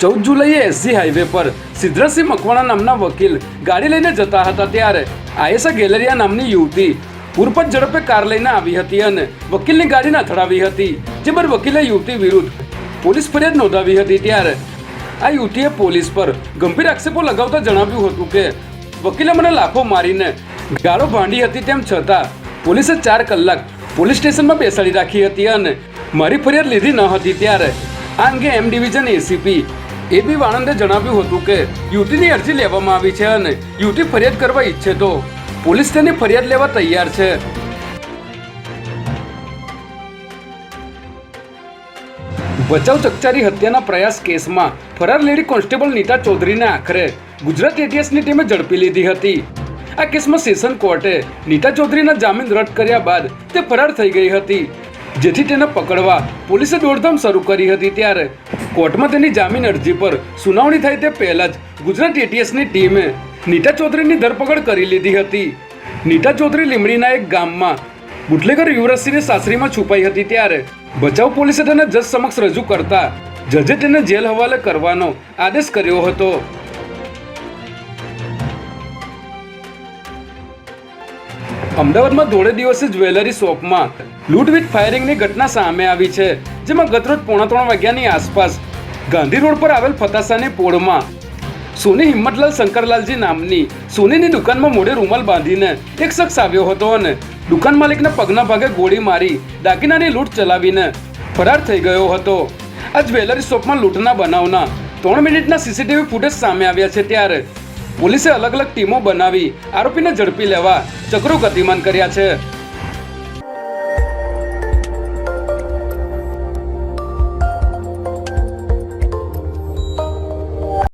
ચૌદ જુલાઈએ SG highway પર સિદ્ધરસિંહ મકવાણા નામના વકીલ ગાડી લઈને જતા હતા ત્યારે આયેસા ગેલેરિયા નામની યુવતી પૂરપત ઝડપે કાર લઈને આવી હતી અને વકીલની ગાડી અથડાવી હતી. જે બાદ વકીલે યુવતી વિરુદ્ધ પોલીસ ફરિયાદ નોંધાવી હતી ત્યારે આ યુવતીએ પોલીસ પર ગંભીર આક્ષેપો લગાવતા જણાવ્યું હતું કે વકીલે મને લાફો મારીને ગાળો ભાંડી હતી તેમ છતાં પોલીસે ચાર કલાક પોલીસ સ્ટેશનમાં બેસાડી રાખી હતી અને મારી ફરિયાદ લીધી ન હતી. ત્યારે આ અંગે એમ ડિવિઝન એસીપી એ બી વાણંદે જણાવ્યું હતું કે યુટીની અરજી લેવામાં આવી છે અને યુટી ફરિયાદ કરવા ઈચ્છે તો પોલીસ તેની ફરિયાદ લેવા તૈયાર છે. ભચાઉ ચકચારી હત્યાના પ્રયાસ કેસમાં ફરાર લેડી કોન્સ્ટેબલ નીતા ચૌધરીને આખરે ગુજરાત એટીએસની ટીમે ઝડપી લીધી હતી. આ કેસમાં સેશન કોર્ટે નીતા ચૌધરીના જામીન રદ કર્યા બાદ તે ફરાર થઈ ગઈ હતી. જેથી તેને પકડવા પોલીસે દોડધામ શરૂ કરી હતી ત્યારે. કોર્ટમાં તેની જામીન અરજી પર સુનાવણી થાય તે પહેલા જ ગુજરાત એટીએસની ટીમે નીતા ચૌધરીની ધરપકડ કરી લીધી હતી. નીતા ચૌધરી લીમડીના એક ગામમાં બુટલેગર યુવરાજસિંહની સાસરીમાં છુપાઈ હતી ત્યારે બચાવ પોલીસે તેને જજ સમક્ષ રજૂ કરતા જજે તેને જેલ હવાલે કરવાનો આદેશ કર્યો હતો. અમદાવાદમાં ધોળે દિવસે જ્વેલરી શોપમાં. લૂંટ વિથ ફાયરિંગની ઘટના સામે આવી છે, જેમાં ગતરોજ પોણા ત્રણ વાગ્યાની આસપાસ ગાંધી રોડ પર આવેલ ફતાસાની પોળમાં સોની હિંમતલાલ શંકરલાલજી નામની સોનીની દુકાનમાં મોઢે રૂમાલ બાંધીને એક શખ્સ આવ્યો હતો અને દુકાન માલિકના પગના ભાગે ગોળી મારી દાગીનાની લૂંટ ચલાવીને ફરાર થઈ ગયો હતો. આ જ્વેલરી શોપમાં લૂંટના બનાવના ત્રણ મિનિટના સીસીટીવી ફૂટેજ સામે આવ્યા છે ત્યારે પોલીસે અલગ અલગ ટીમો બનાવી આરોપીને ઝડપી લેવા ચક્રો ગતિમાન કર્યા છે.